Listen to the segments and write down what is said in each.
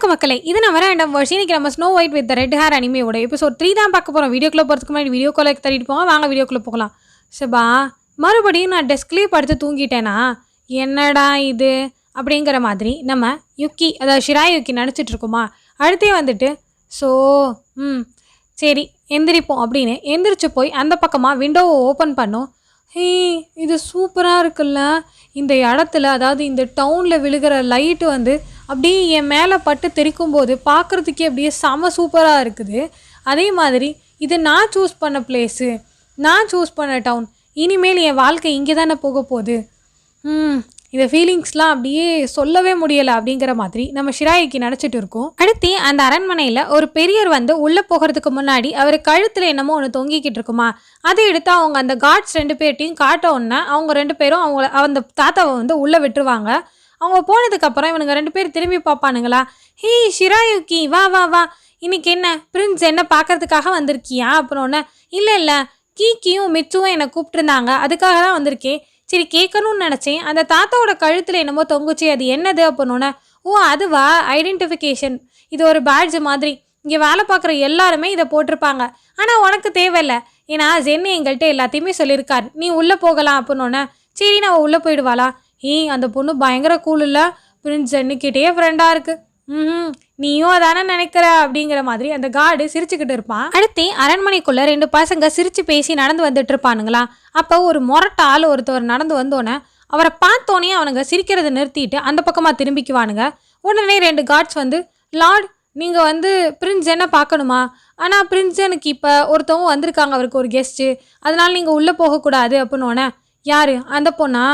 வணக்கம் மக்களே. இது நம்ம ரேண்டம் வருஷம் இன்னைக்கு நம்ம snow white with red hair அனிமையோட episode three தான் பார்க்க போகிறோம் வீடியோக்குள்ளே போகிறதுக்கு முன்னாடி வீடியோ கால் தள்ளிட்டு போவோம் வாங்க வீடியோக்குள்ளே போகலாம். சபா மறுபடியும் நான் டெஸ்க்லேயே படுத்து தூங்கிட்டேனா? என்னடா இது? அப்படிங்கிற மாதிரி நம்ம யுக்கி அதாவது ஷிராய் யுக்கி நினச்சிட்டு இருக்கோமா? அடுத்தே வந்துட்டு ஸோ ம் சரி எந்திரிப்போம். அப்படின்னு எந்திரிச்சு போய் அந்த பக்கமாக விண்டோவை ஓப்பன் பண்ணோம். ஹே இது சூப்பராக இருக்குல்ல. இந்த இடத்துல அதாவது இந்த டவுனில் விழுகிற லைட்டு வந்து அப்படியே என் மேலே பட்டு தெறிக்கும் போது பார்க்குறதுக்கே அப்படியே செம சூப்பராக இருக்குது. அதே மாதிரி இது நான் சூஸ் பண்ண பிளேஸு நான் சூஸ் பண்ண டவுன் இனிமேல் என் வாழ்க்கை இங்கே தானே போக போகுது. ம் இந்த ஃபீலிங்ஸ்லாம் அப்படியே சொல்லவே முடியலை அப்படிங்கிற மாதிரி நம்ம ஷிராயிக்கு நினச்சிட்டு இருக்கோம். அடுத்து அந்த அரண்மனையில் ஒரு பெரியர் வந்து உள்ளே போகிறதுக்கு முன்னாடி அவர் கழுத்தில் என்னமோ ஒன்று தொங்கிக்கிட்டு இருக்குமா? அதை எடுத்து அவங்க அந்த கார்ட்ஸ் ரெண்டு பேர்ட்டையும் காட்ட உடனே அவங்க ரெண்டு பேரும் அவங்கள அந்த தாத்தாவை வந்து உள்ளே விட்டுருவாங்க. அவங்க போனதுக்கப்புறம் இவனுங்க ரெண்டு பேர் திரும்பி பார்ப்பானுங்களா? ஹே ஷிராயுக்கி வா வா வா. இன்னைக்கு என்ன? பிரின்ஸ் என்ன பார்க்கறதுக்காக வந்திருக்கியா? அப்புறம் இல்லை இல்லை. கீக்கியும் மிச்சுவும் என்னை கூப்பிட்டுருந்தாங்க. அதுக்காக தான் வந்திருக்கேன். சரி கேட்கணும்னு நினச்சேன். அந்த தாத்தாவோட கழுத்தில் என்னமோ தொங்குச்சு. அது என்னது? அப்படின்னோடனே ஓ அதுவா? ஐடென்டிஃபிகேஷன் இது ஒரு பேட்ஜ் மாதிரி. இங்கே வேலை பார்க்குற எல்லாருமே இதை போட்டிருப்பாங்க. ஆனால் உனக்கு தேவையில்ல. ஏன்னா ஜென்னு எங்கள்கிட்ட எல்லாத்தையுமே சொல்லியிருக்காரு. நீ உள்ளே போகலாம் அப்படின்னோடனே சரி நான் உள்ளே போயிடுவாளா? ஈ அந்த பொண்ணு பயங்கர கூல் இல்லை. பிரின்ஸ் ஜென்னுக்கிட்டே ஃப்ரெண்டாக இருக்குது ம் நீயும் அதானே நினைக்கிற? அப்படிங்கிற மாதிரி அந்த கார்டு சிரிச்சுக்கிட்டு இருப்பான். அடுத்து அரண்மனைக்குள்ள ரெண்டு பசங்க சிரிச்சு பேசி நடந்து வந்துட்டு இருப்பானுங்களா? அப்போ ஒரு மொரட்ட ஆள் ஒருத்தவர் நடந்து வந்தோன்னே அவரை பார்த்தோன்னே அவனுங்க சிரிக்கிறத நிறுத்திட்டு அந்த பக்கமாக திரும்பிக்குவானுங்க. உடனே ரெண்டு கார்ட்ஸ் வந்து லார்ட் நீங்கள் வந்து பிரின்ஸ் என்ன பார்க்கணுமா? ஆனால் பிரின்ஸ் எனக்கு இப்போ ஒருத்தவங்க வந்திருக்காங்க. அவருக்கு ஒரு கெஸ்ட்டு அதனால் நீங்கள் உள்ளே போகக்கூடாது. அப்படின்னோடனே யார்? அந்த பொண்ணா?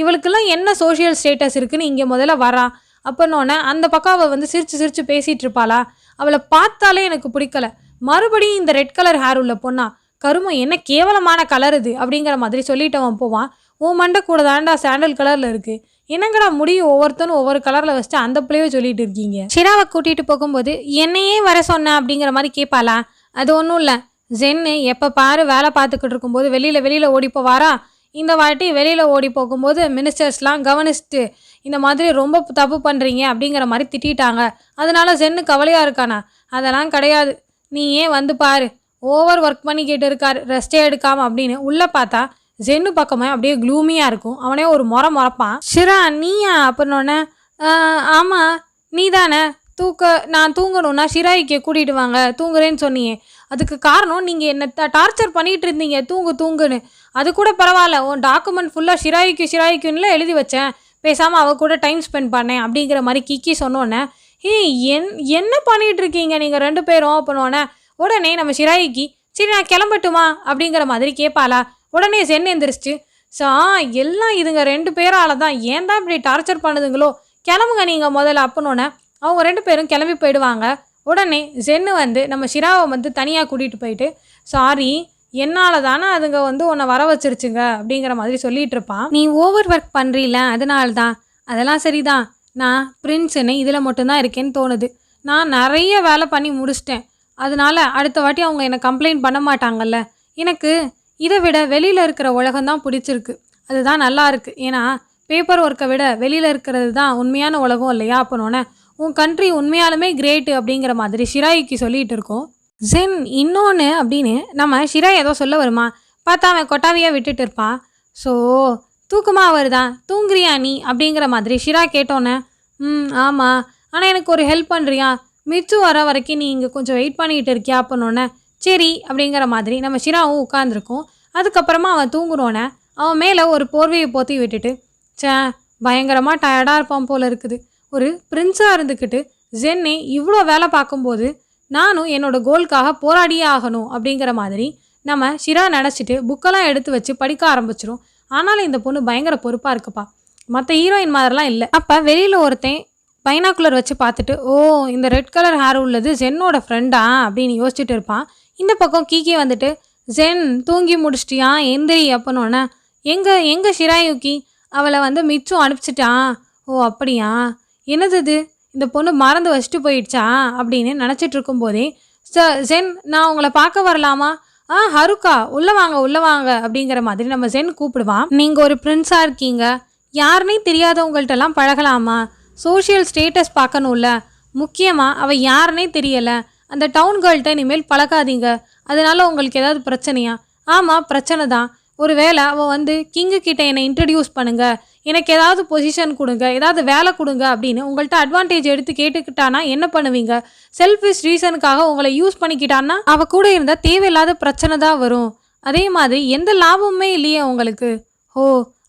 இவளுக்கெல்லாம் என்ன சோஷியல் ஸ்டேட்டஸ் இருக்குன்னு இங்கே முதல்ல வரா. அப்பன்னொன்னே அந்த பக்கம் அவள் வந்து சிரித்து சிரித்து பேசிகிட்டு இருப்பாளா? அவளை பார்த்தாலே எனக்கு பிடிக்கல. மறுபடியும் இந்த ரெட் கலர் ஹேர் உள்ள பொண்ணா கருமம் என்ன கேவலமான கலர் இது? அப்படிங்கிற மாதிரி சொல்லிட்டு அவன் போவான். உன் மண்டை கூட தாண்டா சாண்டல் கலரில் இருக்குது என்னங்கடா முடியும் ஒவ்வொருத்தனும் ஒவ்வொரு கலரில் வச்சுட்டு அந்த பிள்ளையோ சொல்லிட்டு இருக்கீங்க? ஷிராவை கூட்டிகிட்டு போகும்போது என்னையே வர சொன்ன? அப்படிங்கிற மாதிரி கேட்பாளா? அது ஒன்றும் இல்லை. ஜென்னு எப்போ பாரு வேலை பார்த்துக்கிட்டு இருக்கும்போது வெளியில் வெளியில் ஓடி போவாரா இந்த வாட்டி வெளியில் ஓடி போகும்போது மினிஸ்டர்ஸ்லாம் கவனிச்சுட்டு இந்த மாதிரி ரொம்ப தப்பு பண்ணுறீங்க அப்படிங்கிற மாதிரி திட்டாங்க அதனால் சென்னு கவலையாக இருக்கானா? அதெல்லாம் கிடையாது. நீ ஏன் வந்து பாரு. ஓவர் ஒர்க் பண்ணிக்கிட்டு இருக்கார். ரெஸ்டே எடுக்காம அப்படின்னு உள்ளே பார்த்தா ஜென்னு பக்கமே அப்படியே க்ளூமியாக இருக்கும். அவனே ஒரு முறை முறப்பான். ஷிரா நீயா? அப்படின்னோடனே ஆமாம் நீ தானே தூக்க நான் தூங்கணும்னா ஷிராய்க்கு கூட்டிகிட்டு வாங்க. தூங்குறேன்னு சொன்னியே. அதுக்கு காரணம் நீங்கள் என்னை டார்ச்சர் பண்ணிகிட்டு இருந்தீங்க. தூங்கு தூங்குன்னு. அது கூட பரவாயில்ல. உன் டாக்குமெண்ட் ஃபுல்லாக ஷிராய்க்கு ஷிராய்க்குன்னு எழுதி வச்சேன். பேசாமல் அவ கூட டைம் ஸ்பெண்ட் பண்ணேன் அப்படிங்கிற மாதிரி கிக்கி சொன்னோன்னே ஹே என் என்ன பண்ணிகிட்டு இருக்கீங்க நீங்கள் ரெண்டு பேரும்? அப்படின்னோடனே உடனே நம்ம ஷிராய்க்கு சரி நான் கிளம்பட்டுமா? அப்படிங்கிற மாதிரி கேட்பாளா உடனே சென் எந்திரிச்சு சா எல்லாம் இதுங்க ரெண்டு பேரால தான் ஏன் தான் இப்படி டார்ச்சர் பண்ணுதுங்களோ? கிளம்புங்க நீங்கள் முதல்ல. அப்பனோடனே அவங்க ரெண்டு பேரும் கிளம்பி போயிடுவாங்க. உடனே ஜென்னு வந்து நம்ம ஷிராவை வந்து தனியாக கூட்டிகிட்டு போயிட்டு சாரி என்னால் தானே அதுங்க வந்து உன்னை வர வச்சிருச்சுங்க அப்படிங்கிற மாதிரி சொல்லிட்டு இருப்பான் நீ ஓவர் ஒர்க் பண்ணுறீல அதனால தான் அதெல்லாம் சரிதான். நான் பிரின்ஸுன்னு இதில் மட்டும்தான் இருக்கேன்னு தோணுது. நான் நிறைய வேலை பண்ணி முடிச்சிட்டேன். அதனால அடுத்த வாட்டி அவங்க என்னை கம்ப்ளைண்ட் பண்ண மாட்டாங்கல்ல. எனக்கு இதை விட வெளியில் இருக்கிற உலகம்தான் பிடிச்சிருக்கு. அதுதான் நல்லா இருக்குது ஏன்னா பேப்பர் ஒர்க்கை விட வெளியில் இருக்கிறது தான் உண்மையான உலகம் இல்லையா? அப்போனோன்னே உன் கண்ட்ரி உண்மையாலுமே கிரேட்டு அப்படிங்கிற மாதிரி ஷிராயிக்கு சொல்லிகிட்டு இருக்கோம். ஜென் இன்னொன்று அப்படின்னு நம்ம ஷிரா ஏதோ சொல்ல வருமா? பார்த்தா அவன் கொட்டாவியாக விட்டுட்டு இருப்பான் ஸோ தூக்கமா வருதா? தூங்குறியா நீ? அப்படிங்கிற மாதிரி ஷிரா கேட்டோன்னே ம் ஆமாம் ஆனால் எனக்கு ஒரு ஹெல்ப் பண்ணுறியா மிச்சு வர வரைக்கும் நீ இங்கே கொஞ்சம் வெயிட் பண்ணிக்கிட்டு இருக்கியா? அப்படின்னோடனே சரி. அப்படிங்கிற மாதிரி நம்ம ஷிராவும் உட்காந்துருக்கோம் அதுக்கப்புறமா அவன் தூங்குறோன்னே அவன் மேலே ஒரு போர்வையை போத்தி விட்டுட்டு சே பயங்கரமாக டயர்டாக இருப்பான் போல் இருக்குது. ஒரு பிரின்ஸாக இருந்துக்கிட்டு ஜென்னே இவ்வளோ வேலை பார்க்கும்போது நானும் என்னோட கோலுக்காக போராடியே ஆகணும் அப்படிங்கிற மாதிரி நம்ம ஷிரா நினச்சிட்டு புக்கெல்லாம் எடுத்து வச்சு படிக்க ஆரம்பிச்சிரும். ஆனாலும் இந்த பொண்ணு பயங்கர பொறுப்பாக இருக்குப்பா. மற்ற ஹீரோயின் மாதிரிலாம் இல்லை. அப்போ வெளியில் ஒருத்தன் பைனாக்குலர் வச்சு பார்த்துட்டு ஓ இந்த ரெட் கலர் ஹேர் உள்ளது ஜென்னோட ஃப்ரெண்டா அப்படின்னு யோசிச்சுட்டு இருப்பான். இந்த பக்கம் கீகே வந்துட்டு ஜென் தூங்கி முடிச்சிட்டியா? எந்திரி அப்பனோடனே எங்கே எங்கே ஷிராயுக்கி அவளை வந்து மிச்சும் அனுப்பிச்சிட்டான். ஓ அப்படியா? என்னது இது? இந்த பொண்ணு மறந்து வச்சுட்டு போயிடுச்சா அப்படின்னு நினச்சிட்டு இருக்கும்போதே ச சென் நான் உங்களை பார்க்க வரலாமா? ஆ ஹருக்கா உள்ளே வாங்க உள்ளே வாங்க அப்படிங்கிற மாதிரி நம்ம சென் கூப்பிடுவான். நீங்கள் ஒரு பிரின்ஸாக இருக்கீங்க. யாருனே தெரியாதவங்கள்ட்டெல்லாம் பழகலாமா? சோஷியல் ஸ்டேட்டஸ் பார்க்கணும்ல. முக்கியமாக அவள் யாருன்னே தெரியலை. அந்த டவுன் கேர்ள்கிட்ட இனிமேல் பழகாதீங்க. அதனால உங்களுக்கு ஏதாவது பிரச்சனையா? ஆமாம் பிரச்சனை தான். ஒருவேளை அவள் வந்து கிங்கு கிட்ட என்னை இன்ட்ரடியூஸ் பண்ணுங்க. எனக்கு ஏதாவது பொசிஷன் கொடுங்க ஏதாவது வேலை கொடுங்க அப்படின்னு உங்கள்கிட்ட அட்வான்டேஜ் எடுத்து கேட்டுக்கிட்டானா என்ன பண்ணுவீங்க? செல்ஃபிஷ் ரீசனுக்காக உங்களை யூஸ் பண்ணிக்கிட்டான்னா அவ கூட இருந்தால் தேவையில்லாத பிரச்சனை தான் வரும். அதே மாதிரி எந்த லாபமுமே இல்லையே உங்களுக்கு. ஓ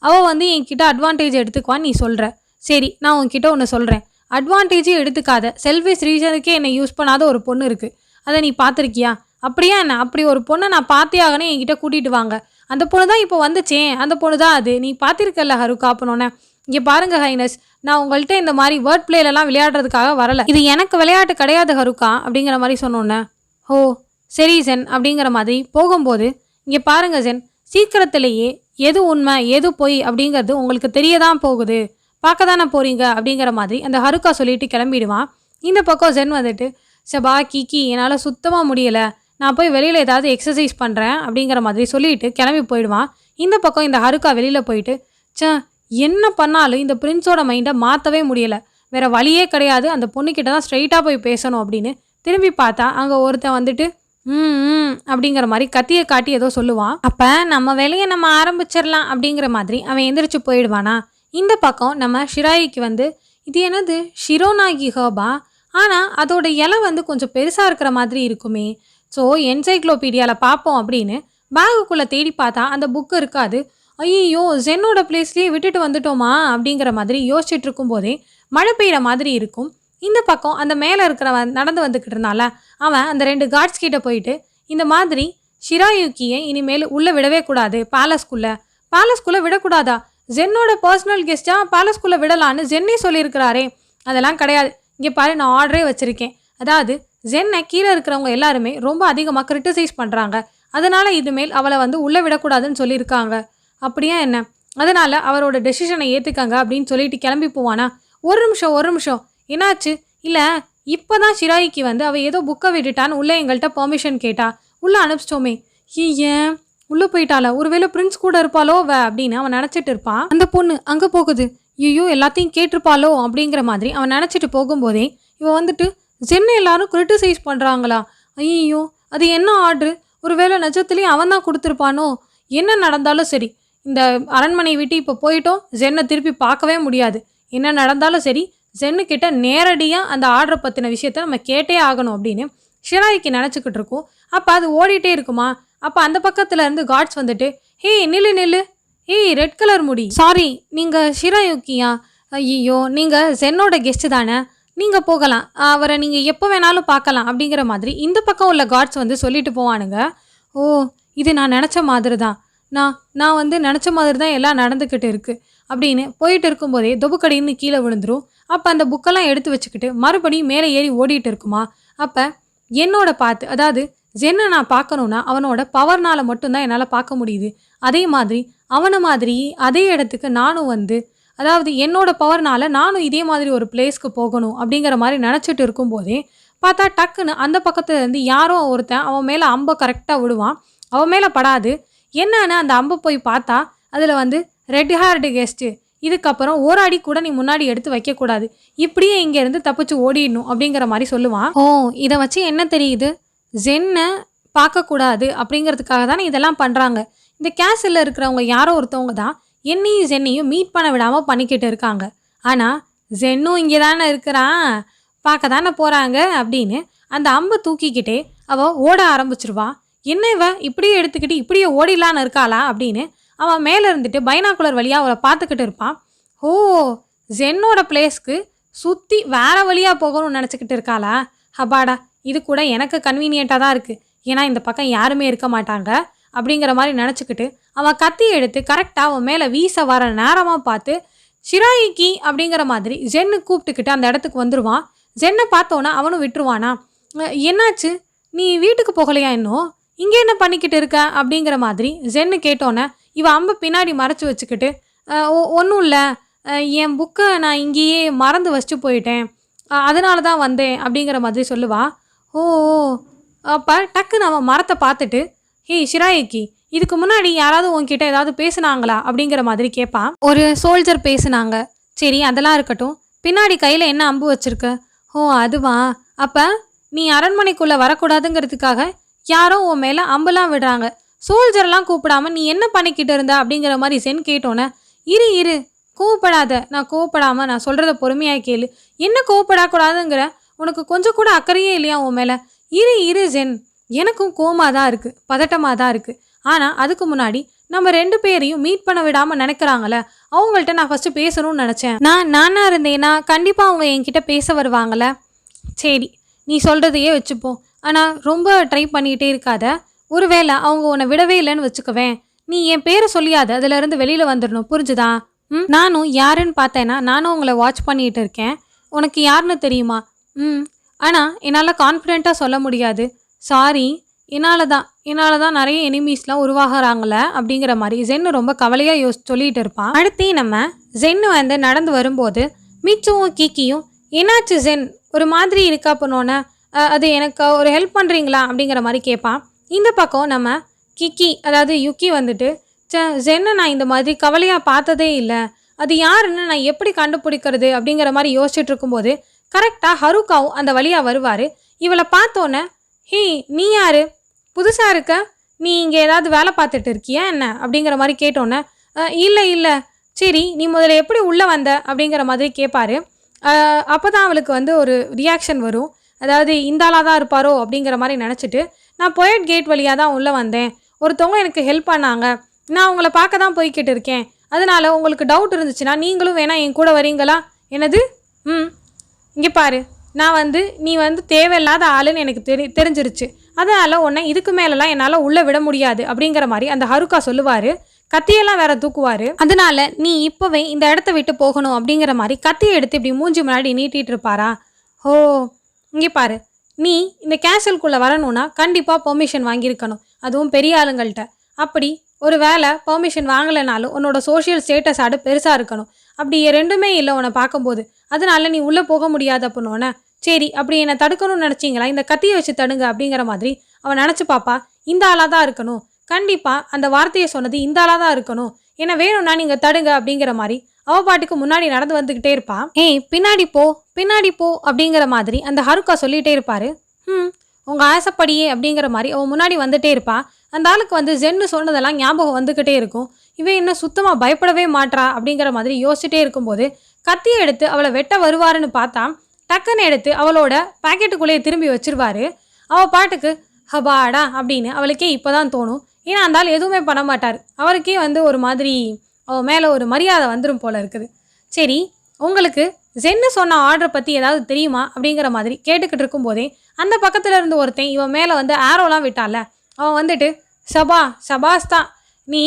அவள் வந்து என்கிட்ட அட்வான்டேஜ் எடுத்துக்குவான்னு நீ சொல்கிற சரி நான் உன்கிட்ட ஒன்று சொல்கிறேன் அட்வான்டேஜே எடுத்துக்காத. செல்ஃபிஷ் ரீசனுக்கே என்னை யூஸ் பண்ணாத ஒரு பொண்ணு இருக்குது அதை நீ பார்த்துருக்கியா? அப்படியா என்ன? அப்படி ஒரு பொண்ணை நான் பார்த்தே ஆகணும் என்கிட்ட கூட்டிகிட்டு வாங்க. அந்த பொண்ணு தான் இப்போ வந்துச்சே. அந்த பொண்ணு தான் அது. நீ பார்த்திருக்கல ஹருக்கா அப்பனோன்னே இங்கே பாருங்க ஹைனஸ். நான் உங்கள்கிட்ட இந்த மாதிரி வேர்ட் பிளேலலாம் விளையாடுறதுக்காக வரல. இது எனக்கு விளையாட்டு கிடையாது ஹருக்கா அப்படிங்கிற மாதிரி சொன்னோன்னே. ஓ சரி சென் அப்படிங்கிற மாதிரி போகும்போது இங்கே பாருங்க சென் சீக்கிரத்திலேயே எது உண்மை எது பொய் அப்படிங்கிறது உங்களுக்கு தெரிய தான் போகுது. பார்க்க தானே போகிறீங்க அப்படிங்கிற மாதிரி அந்த ஹருக்கா சொல்லிட்டு கிளம்பிடுவான் இந்த பக்கம் சென் வந்துட்டு செபா கிக்கி என்னால் சுத்தமாக முடியலை. நான் போய் வெளியில் ஏதாவது எக்ஸசைஸ் பண்ணுறேன் அப்படிங்கிற மாதிரி சொல்லிட்டு கிளம்பி போயிடுவான். இந்த பக்கம் இந்த ஹருக்கா வெளியில் போயிட்டு ச என்ன பண்ணாலும் இந்த பிரின்ஸோட மைண்டை மாற்றவே முடியலை. வேற வழியே கிடையாது. அந்த பொண்ணுக்கிட்ட தான் ஸ்ட்ரைட்டாக போய் பேசணும் அப்படின்னு திரும்பி பார்த்தா அங்கே ஒருத்தன் வந்துட்டு ம் ம் அப்படிங்கிற மாதிரி கத்தியை காட்டி ஏதோ சொல்லுவான். அப்போ நம்ம வேலையை நம்ம ஆரம்பிச்சிடலாம் அப்படிங்கிற மாதிரி அவன் எந்திரிச்சு போயிடுவானா. இந்த பக்கம் நம்ம ஷிராயிக்கு வந்து இது என்னது? ஷிரோனாகி ஹோபா ஆனால் அதோட இலை வந்து கொஞ்சம் பெருசாக இருக்கிற மாதிரி இருக்குமே. ஸோ என்சைக்ளோபீடியாவில் பார்ப்போம் அப்படின்னு பேகுக்குள்ளே தேடி பார்த்தா அந்த புக்கு இருக்காது. ஐயோ ஜென்னோட பிளேஸ்லேயே விட்டுட்டு வந்துட்டோமா? அப்படிங்கிற மாதிரி யோசிச்சுட்டு இருக்கும்போதே மழை பெய்கிற மாதிரி இருக்கும். இந்த பக்கம் அந்த மேலே இருக்கிறவன் நடந்து வந்துக்கிட்டு இருந்தால அவன் அந்த ரெண்டு கார்ட்ஸ் கிட்ட போயிட்டு இந்த மாதிரி ஷிராயுக்கியை இனிமேல் உள்ளே விடவே கூடாது பேலஸ்குள்ளே பேலஸ்குள்ளே விடக்கூடாதா? ஜென்னோட பர்சனல் கெஸ்ட்டாக பேலஸ்குள்ளே விடலான்னு ஜென்னே சொல்லியிருக்கிறாரே. அதெல்லாம் கிடையாது. இங்கே பாரு நான் ஆர்டரே வச்சுருக்கேன். அதாவது ஜென்னை கீழே இருக்கிறவங்க எல்லாருமே ரொம்ப அதிகமாக கிரிட்டிசைஸ் பண்ணுறாங்க அதனால் இதுமேல் அவளை வந்து உள்ளே விடக்கூடாதுன்னு சொல்லியிருக்காங்க. அப்படியா என்ன? அதனால் அவரோட டெசிஷனை ஏற்றுக்காங்க அப்படின்னு சொல்லிட்டு கிளம்பி போவானா? ஒரு நிமிஷம் ஒரு நிமிஷம். என்னாச்சு? இல்லை இப்போ தான் ஷிராயிக்கு வந்து அவள் ஏதோ புக்கை விட்டுட்டான்னு உள்ளே எங்கள்கிட்ட பெர்மிஷன் கேட்டா. உள்ளே அனுப்பிச்சிட்டோமே. ஏன்? உள்ளே போயிட்டாளா? ஒருவேளை பிரின்ஸ் கூட இருப்பாளோ வ அப்படின்னு அவன் நினச்சிட்டு இருப்பான். அந்த பொண்ணு அங்கே போகுது. ஐயோ எல்லாத்தையும் கேட்டிருப்பாளோ அப்படிங்கிற மாதிரி அவன் நினச்சிட்டு போகும்போதே இவன் வந்துட்டு ஜென்னை எல்லாரும் கிரிட்டிசைஸ் பண்ணுறாங்களா ஐயோ அது என்ன ஆர்டரு ஒருவேளை நிஜத்துலேயும் அவன் தான் கொடுத்துருப்பானோ? என்ன நடந்தாலும் சரி. இந்த அரண்மனை விட்டு இப்போ போயிட்டோம் ஜென்னை திருப்பி பார்க்கவே முடியாது. என்ன நடந்தாலும் சரி ஜென்னுக்கிட்ட நேரடியாக அந்த ஆர்டரை பற்றின விஷயத்த நம்ம கேட்டே ஆகணும் அப்படின்னு ஷிராய்க்கு நினச்சிக்கிட்டு இருக்கோம். அப்போ அது ஓடிட்டே இருக்குமா? அப்போ அந்த பக்கத்தில் இருந்து காட்ஸ் வந்துட்டு ஹே நில்லு நில்லு. ஏய் ரெட் கலர் முடி. சாரி நீங்கள் ஷிராயுக்கியா ஐயோ நீங்கள் ஜென்னோட கெஸ்ட்டு தானே? நீங்கள் போகலாம். அவரை நீங்கள் எப்போ வேணாலும் பார்க்கலாம் அப்படிங்கிற மாதிரி இந்த பக்கம் உள்ள காட்ஸ் வந்து சொல்லிட்டு போவானுங்க. ஓ இது நான் நினச்ச மாதிரி தான் நான் நான் வந்து நினச்ச மாதிரி தான் எல்லாம் நடந்துக்கிட்டு இருக்குது அப்படின்னு போயிட்டு இருக்கும்போதே தொபுக்கடின்னு கீழே விழுந்துரும். அப்போ அந்த புக்கெல்லாம் எடுத்து வச்சுக்கிட்டு மறுபடியும் மேலே ஏறி ஓடிட்டு இருக்குமா? அப்போ என்னோட பார்த்து அதாவது ஜென்னை நான் பார்க்கணுன்னா அவனோட பவர்னால் மட்டும்தான் என்னால் பார்க்க முடியுது. அதே மாதிரி அவனை மாதிரி அதே இடத்துக்கு நானும் வந்து அதாவது என்னோட பவர்னால் நானும் இதே மாதிரி ஒரு பிளேஸ்க்கு போகணும் அப்படிங்கிற மாதிரி நினச்சிட்டு இருக்கும்போதே பார்த்தா டக்குன்னு அந்த பக்கத்தில் இருந்து யாரோ ஒருத்தன் அவன் மேலே அம்பை கரெக்டாக விடுவான். அவன் மேலே படாது. என்னன்னு அந்த அம்பை போய் பார்த்தா அதில் வந்து ரெட் ஹேர்டு கெஸ்ட்டு இதுக்கப்புறம் ஒரு அடி கூட நீ முன்னாடி எடுத்து வைக்கக்கூடாது. இப்படியே இங்கேருந்து தப்பிச்சு ஓடிடணும் அப்படிங்கிற மாதிரி சொல்லுவான். ஓ இதை வச்சு என்ன தெரியுது? ஜென்னை பார்க்கக்கூடாது அப்படிங்கிறதுக்காக தானே இதெல்லாம் பண்ணுறாங்க இந்த கேஸில் இருக்கிறவங்க யாரோ ஒருத்தவங்க தான் என்னையும் ஜென்னையும் மீட் பண்ண விடாமல் பண்ணிக்கிட்டு இருக்காங்க. ஆனால் ஜென்னும் இங்கே தானே இருக்கிறான் பார்க்க தானே போகிறாங்க அப்படின்னு அந்த அம்பை தூக்கிக்கிட்டே அவள் ஓட ஆரம்பிச்சிருவா. என்ன இவ? இப்படியே எடுத்துக்கிட்டு இப்படியே ஓடிடலான்னு இருக்காளா அப்படின்னு அவன் மேலே இருந்துட்டு பைனாக்குலர் வழியாக அவளை பார்த்துக்கிட்டு இருப்பான். ஓ ஜென்னோட பிளேஸ்க்கு சுற்றி வேற வழியாக போகணும்னு நினச்சிக்கிட்டு இருக்காளா? ஹபாடா இது கூட எனக்கு கன்வீனியண்ட்டாக தான் இருக்குது ஏன்னா இந்த பக்கம் யாருமே இருக்க மாட்டாங்க அப்படிங்கிற மாதிரி நினச்சிக்கிட்டு அவன் கத்தி எடுத்து கரெக்டாக அவன் மேலே வீச வர நேரமாக பார்த்து ஷிராயிக்கி அப்படிங்கிற மாதிரி ஜென்னு கூப்பிட்டுக்கிட்டு அந்த இடத்துக்கு வந்துடுவான் ஜென்னை பார்த்தோன்னா அவனும் விட்டுருவானா? என்னாச்சு? நீ வீட்டுக்கு போகலையா இன்னும்? இங்கே என்ன பண்ணிக்கிட்டு இருக்க? அப்படிங்கிற மாதிரி ஜென்னு கேட்டோன்னே இவன் அம்பை பின்னாடி மறைச்சி வச்சுக்கிட்டு ஒன்றும் இல்லை. என் புக்கை நான் இங்கேயே மறந்து வச்சுட்டு போயிட்டேன். அதனால தான் வந்தேன். அப்படிங்கிற மாதிரி சொல்லுவா. ஓ ஓ. அப்போ டக்குன்னு அவன் மரத்தை பார்த்துட்டு ஹே ஷிராயிக்கி இதுக்கு முன்னாடி யாராவது உன்கிட்ட ஏதாவது பேசுனாங்களா அப்படிங்கிற மாதிரி கேட்பான் ஒரு சோல்ஜர் பேசுனாங்க. சரி அதெல்லாம் இருக்கட்டும். பின்னாடி கையில் என்ன அம்பு வச்சிருக்க? ஓ அதுவா? அப்போ நீ அரண்மனைக்குள்ளே வரக்கூடாதுங்கிறதுக்காக யாரோ உன் மேலே அம்புலாம் விடுறாங்க. சோல்ஜர்லாம் கூப்பிடாம நீ என்ன பண்ணிக்கிட்டு இருந்த அப்படிங்கிற மாதிரி சென் கேட்டோன்னே இரு இரு கோவப்படாத நான் கோவப்படாமல் நான் சொல்கிறத பொறுமையாக கேளு. என்ன கோவப்படக்கூடாதுங்கிற? உனக்கு கொஞ்சம் கூட அக்கறையே இல்லையா உன் மேலே? இரு இரு ஜென் எனக்கும் கோமாக தான் இருக்குது பதட்டமாக தான் இருக்குது ஆனால் அதுக்கு முன்னாடி நம்ம ரெண்டு பேரையும் மீட் பண்ண விடாமல் நினைக்கிறாங்கல்ல அவங்கள்ட்ட நான் ஃபஸ்ட்டு பேசணும்னு நினச்சேன். நான் நானா இருந்தேன்னா கண்டிப்பாக அவங்க என்கிட்ட பேச வருவாங்கள சரி நீ சொல்கிறதையே வச்சுப்போம் ஆனால் ரொம்ப ட்ரை பண்ணிக்கிட்டே இருக்காத. ஒருவேளை அவங்க உன்னை விடவே இல்லைன்னு வச்சுக்குவேன். நீ என் பேரை சொல்லியாத அதுலேருந்து வெளியில் வந்துடணும். புரிஞ்சுதா? ம் நானும் யாருன்னு பார்த்தேன்னா நானும் உங்களை வாட்ச் பண்ணிகிட்டு இருக்கேன். உனக்கு யாருன்னு தெரியுமா? ம் ஆனால் என்னால் கான்ஃபிடெண்ட்டாக சொல்ல முடியாது. சாரி என்னால் தான் என்னால் தான் நிறைய எனிமீஸ்லாம் உருவாகிறாங்களே அப்படிங்கிற மாதிரி ஜென்னு ரொம்ப கவலையாக யோசி சொல்லிட்டு இருப்பான். அடுத்து நம்ம ஜென்னு வந்து நடந்து வரும்போது மிச்சுவும் கீக்கியும் என்னாச்சு ஜென் ஒரு மாதிரி இருக்கா பண்ணோன்னே அது எனக்கு ஒரு ஹெல்ப் பண்ணுறீங்களா அப்படிங்கிற மாதிரி கேட்பான். இந்த பக்கம் நம்ம கிக்கி அதாவது யுக்கி வந்துட்டு ச ஜென்னை நான் இந்த மாதிரி கவலையாக பார்த்ததே இல்லை. அது யாருன்னு நான் எப்படி கண்டுபிடிக்கிறது? அப்படிங்கிற மாதிரி யோசிச்சுட்டு இருக்கும்போது கரெக்டாக ஹருக்காவும் அந்த வழியாக வருவார். இவளை பார்த்தோன்னே ஹே நீ யாரு? புதுசாக இருக்க? நீ இங்கே ஏதாவது வேலை பார்த்துட்டு இருக்கியா என்ன? அப்படிங்கிற மாதிரி கேட்டோன்னே இல்லை இல்லை. சரி நீ முதல்ல எப்படி உள்ளே வந்த? அப்படிங்கிற மாதிரி கேட்பாரு அப்போ தான் அவளுக்கு வந்து ஒரு ரியாக்ஷன் வரும். அதாவது இந்தாலாக தான் இருப்பாரோ அப்படிங்கிற மாதிரி நினச்சிட்டு நான் பொயட் கேட் வழியாக தான் உள்ளே வந்தேன். ஒருத்தவங்க எனக்கு ஹெல்ப் பண்ணாங்க. நான் உங்களை பார்க்க தான் போய்கிட்டு இருக்கேன். அதனால் உங்களுக்கு டவுட் இருந்துச்சுன்னா நீங்களும் வேணால் என் கூட வரீங்களா? என்னது? ம். இங்கே பாரு. நான் வந்து நீ வந்து தேவையில்லாத ஆளுன்னு எனக்கு தெரி தெரிஞ்சிருச்சு. அதனால் உன்னை இதுக்கு மேலெல்லாம் என்னால் உள்ளே விட முடியாது அப்படிங்கிற மாதிரி அந்த ஹருக்கா சொல்லுவார். கத்தியெல்லாம் வேற தூக்குவார். அதனால நீ இப்போவே இந்த இடத்த விட்டு போகணும் அப்படிங்கிற மாதிரி கத்தியை எடுத்து இப்படி மூஞ்சி முன்னாடி நீட்டிட்டு இருப்பாரா? ஓ இங்கே பாரு. நீ இந்த கேசல்குள்ளே வரணும்னா கண்டிப்பாக பெர்மிஷன் வாங்கியிருக்கணும். அதுவும் பெரிய ஆளுங்கள்கிட்ட அப்படி ஒரு வேளை பெர்மிஷன் வாங்கலைனாலும் உன்னோட சோஷியல் ஸ்டேட்டஸ் ஆடு பெருசாக இருக்கணும். அப்படி ரெண்டுமே இல்லை உன்னை பார்க்கும்போது. அதனால நீ உள்ளே போக முடியாது அப்படின்னோடனே சரி அப்படி என்னை தடுக்கணும்னு நினச்சிங்களா? இந்த கத்தியை வச்சு தடுங்க அப்படிங்கிற மாதிரி அவன் நினச்சி பாப்பா இந்த ஆளாக தான் இருக்கணும். கண்டிப்பாக அந்த வார்த்தையை சொன்னது இந்த ஆளாக தான் இருக்கணும். என்ன வேணும்னா நீங்கள் தடுங்க அப்படிங்கிற மாதிரி அவ பாட்டுக்கு முன்னாடி நடந்து வந்துக்கிட்டே இருப்பான் ஏய் பின்னாடி போ பின்னாடி போ அப்படிங்கிற மாதிரி அந்த ஹருக்கா சொல்லிகிட்டே இருப்பாரு. ம் உங்கள் ஆசைப்படியே அப்படிங்கிற மாதிரி அவன் முன்னாடி வந்துட்டே இருப்பா. அந்த ஆளுக்கு வந்து ஜென்னு சொன்னதெல்லாம் ஞாபகம் வந்துக்கிட்டே இருக்கும். இவன் என்ன சுத்தமாக பயப்படவே மாட்றா அப்படிங்கிற மாதிரி யோசிச்சுட்டே இருக்கும்போது கத்தியை எடுத்து அவளை வெட்ட வருவாருன்னு பார்த்தா டக்குன்னு எடுத்து அவளோட பாக்கெட்டுக்குள்ளேயே திரும்பி வச்சிருவாரு. அவள் பாட்டுக்கு ஹபாடா அப்படின்னு அவளுக்கே இப்போ தான் தோணும். ஏன்னா அந்த ஆள் எதுவுமே பண்ண மாட்டார். அவருக்கே வந்து ஒரு மாதிரி அவள் மேலே ஒரு மரியாதை வந்துடும் போல இருக்குது. சரி உங்களுக்கு ஜென்னு சொன்ன ஆர்டர் பற்றி ஏதாவது தெரியுமா? அப்படிங்கிற மாதிரி கேட்டுக்கிட்டு இருக்கும்போதே அந்த பக்கத்தில் இருந்து ஒருத்தன் இவன் மேலே வந்து ஆரோலாம் விட்டால அவன் வந்துட்டு சபா சபாஸ் தான். நீ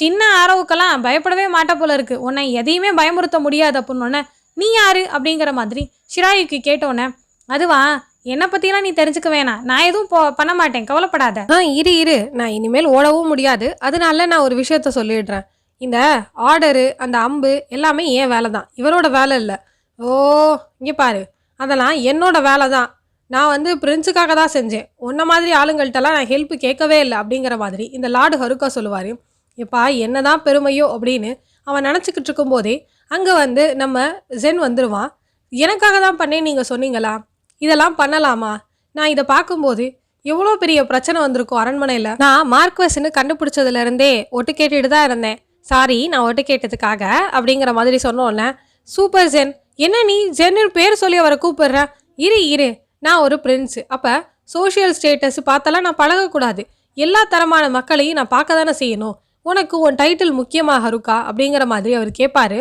சின்ன ஆரோவுக்கெல்லாம் பயப்படவே மாட்டே போல இருக்கு. உன்னை எதையுமே பயமுறுத்த முடியாது அப்படின்னோடனே நீ யாரு? அப்படிங்கிற மாதிரி ஷிராயுக்கு கேட்டோன்னே அதுவா என்னை பற்றிலாம் நீ தெரிஞ்சுக்க வேணாம். நான் எதுவும் போ பண்ண மாட்டேன். கவலைப்படாத. ஆ இரு இரு. நான் இனிமேல் ஓடவும் முடியாது. அதனால நான் ஒரு விஷயத்த சொல்லிடுறேன். இந்த ஆர்டரு அந்த அம்பு எல்லாமே என் வேலை தான் இவரோட வேலை இல்லை. ஓ இங்கே பாரு. அதெல்லாம் என்னோட வேலை தான் நான் வந்து பிரின்ஸுக்காக தான் செஞ்சேன். உன்ன மாதிரி ஆளுங்கள்ட்டலாம் நான் ஹெல்ப் கேட்கவே இல்லை அப்படிங்கிற மாதிரி இந்த லார்டு ஹருக்கா சொல்லுவார். எப்பா என்னதான் பெருமையோ அப்படின்னு அவன் நினச்சிக்கிட்டு இருக்கும்போதே அங்கே வந்து நம்ம ஜென் வந்துடுவான் எனக்காக தான் பண்ணேன் நீங்கள் சொன்னீங்களா? இதெல்லாம் பண்ணலாமா? நான் இதை பார்க்கும்போது எவ்வளோ பெரிய பிரச்சனை வந்திருக்கும் அரண்மனையில். நான் மார்க்வெஸ்ன்னு கண்டுபிடிச்சதுல இருந்தே ஒட்டு கேட்டுட்டு தான் இருந்தேன். சாரி நான் ஒட்டு கேட்டதுக்காக அப்படிங்கிற மாதிரி சொன்னோம்ல. சூப்பர் ஜென் என்ன நீ ஜென்னு பேர் சொல்லி அவரை கூப்பிடுற? இரு இரு நான் ஒரு பிரின்ஸு அப்போ சோஷியல் ஸ்டேட்டஸ் பார்த்தெல்லாம் நான் பழகக்கூடாது. எல்லா தரமான மக்களையும் நான் பார்க்க தானே செய்யணும். உனக்கு உன் டைட்டில் முக்கியமாக இருக்கா? அப்படிங்கிற மாதிரி அவர் கேட்பாரு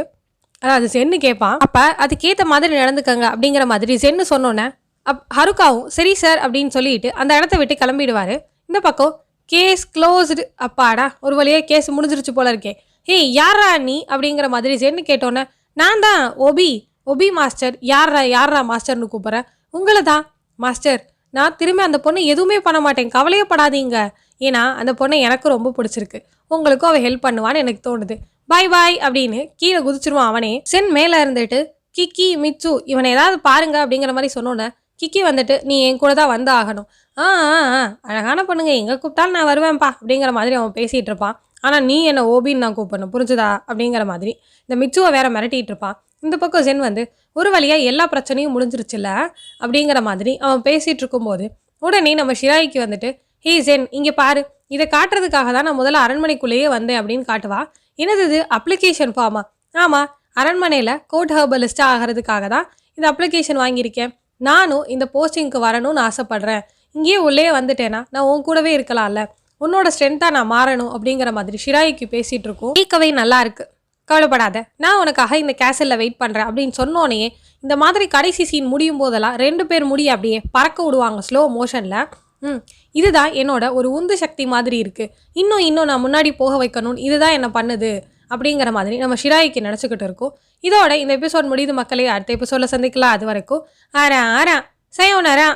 அதாவது சென்னு கேட்பான் அப்போ அதுக்கேற்ற மாதிரி நடந்துக்கங்க அப்படிங்கிற மாதிரி சென்னு சொன்னோன்னே அப் ஹருக்காவும் சரி சார் அப்படின்னு சொல்லிட்டு அந்த இடத்த விட்டு கிளம்பிடுவார். இந்த பக்கம் கேஸ் க்ளோஸ்டு அப்பாடா ஒரு வழியாக கேஸ் முடிஞ்சிருச்சு போல இருக்கே. ஹே யாரா நீ? அப்படிங்கிற மாதிரி சென்னு கேட்டோன்னே நான் தான் ஒபி. ஒபி மாஸ்டர் யாரா யாரா மாஸ்டர்னு கூப்பிட்றேன். உங்களை தான். மாஸ்டர் நான் திரும்பி அந்த பொண்ணு எதுவுமே பண்ண மாட்டேன். கவலையப்படாதீங்க. ஏன்னா அந்த பொண்ணை எனக்கு ரொம்ப பிடிச்சிருக்கு. உங்களுக்கும் அவள் ஹெல்ப் பண்ணுவான்னு எனக்கு தோணுது. பாய் பாய் அப்படின்னு கீழே குதிச்சிருவான் அவனே. சென் மேலே இருந்துட்டு கிக்கி மிச்சு இவனை ஏதாவது பாருங்க அப்படிங்கிற மாதிரி சொன்னோன்னே கிக்கி வந்துட்டு நீ என் கூட தான் வந்து ஆகணும். ஆ ஆ ஆ அழகான பொண்ணுங்க எங்கே கூப்பிட்டாலும் நான் வருவேன்ப்பா அப்படிங்கிற மாதிரி அவன் பேசிகிட்டு இருப்பான். ஆனால் நீ என்ன ஓபின்னு நான் கூப்பிடணும் புரிஞ்சுதா? அப்படிங்கிற மாதிரி. இந்த மிச்சுவை வேற மிரட்டிகிட்டு இருப்பான். இந்த பக்கம் சென் வந்து ஒரு வழியாக எல்லா பிரச்சனையும் முடிஞ்சிருச்சுல்ல? அப்படிங்கிற மாதிரி அவன் பேசிகிட்டு இருக்கும்போது உடனே நம்ம ஷிராய்க்கு வந்துட்டு ஹே ஜென் இங்கே பாரு. இதை காட்டுறதுக்காக தான் நான் முதல்ல அரண்மனைக்குள்ளேயே வந்தேன் அப்படின்னு காட்டுவா. என்னது இது? அப்ளிகேஷன் ஃபார்மா ஆமாம் அரண்மனையில் கோர்ட் ஹர்பலிஸ்டாக ஆகிறதுக்காக தான் இந்த அப்ளிகேஷன் வாங்கியிருக்கேன். நானும் இந்த போஸ்டிங்க்கு வரணும்னு ஆசைப்பட்றேன். இங்கேயே உள்ளே வந்துட்டேன்னா நான் உன் கூடவே இருக்கலாம்ல. உன்னோட ஸ்ட்ரென்த்தாக நான் மாறணும் அப்படிங்கிற மாதிரி ஷிராய்க்கு பேசிகிட்டு இருக்கோம். கேட்கவே நல்லா இருக்குது கவலைப்படாத. நான் உனக்காக இந்த கேசலில் வெயிட் பண்ணுறேன் அப்படின்னு சொன்னோன்னே இந்த மாதிரி கடைசி சீன் முடியும் போதெல்லாம் ரெண்டு பேர் முடிய அப்படியே பறக்க விடுவாங்க ஸ்லோ மோஷனில் ம். இதுதான் என்னோட ஒரு உந்து சக்தி மாதிரி இருக்குது இன்னும் இன்னும் நான் முன்னாடி போக வைக்கணும்னு இதுதான் என்ன பண்ணுது அப்படிங்கிற மாதிரி நம்ம ஷிராய்க்கு நினச்சிக்கிட்டு இருக்கோம். இதோட இந்த எபிசோட் முடியுது மக்களே அடுத்த எபிசோடில் சந்திக்கலாம். அது வரைக்கும் ஆரா ஆரா சயோனரா